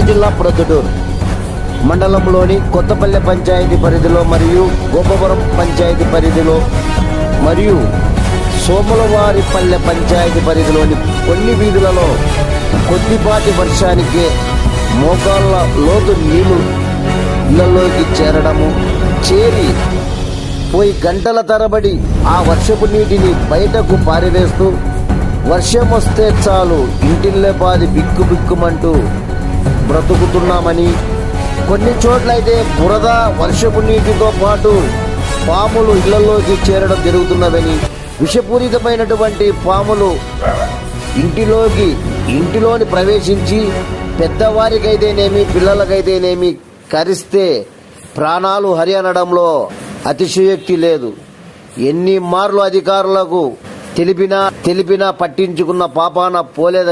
జిల్లా ప్రొద్దుటూరు మండలంలోని కొత్తపల్లె పంచాయతీ పరిధిలో మరియు గోపవరం పంచాయతీ పరిధిలో మరియు సోములవారిపల్లె పంచాయతీ పరిధిలోని కొన్ని వీధులలో కొద్దిపాటి వర్షానికే మోకాళ్ళ లోతు నీళ్ళు ఇళ్ళలోకి చేరడము చేరి పోయి గంటల తరబడి ఆ వర్షపు నీటిని బయటకు పారివేస్తూ వర్షం వస్తే చాలు ఇంటిల్లే పాది బిక్కు బిక్కుమంటూ బ్రతుకుతున్నామని. కొన్ని చోట్లయితే బురద వర్షపు నీటితో పాటు పాములు ఇళ్ళలోకి చేరడం జరుగుతున్నదని. విషపూరితమైనటువంటి పాములు ఇంటిలోకి ఇంటిలోని ప్రవేశించి పెద్దవారికైతేనేమి పిల్లలకైతేనేమి కరిస్తే ప్రాణాలు హరి అనడంలో అతిశయోక్తి లేదు. ఎన్ని మార్లు అధికారులకు తెలిపినా తెలిపినా పట్టించుకున్న పాపాన పోలేదని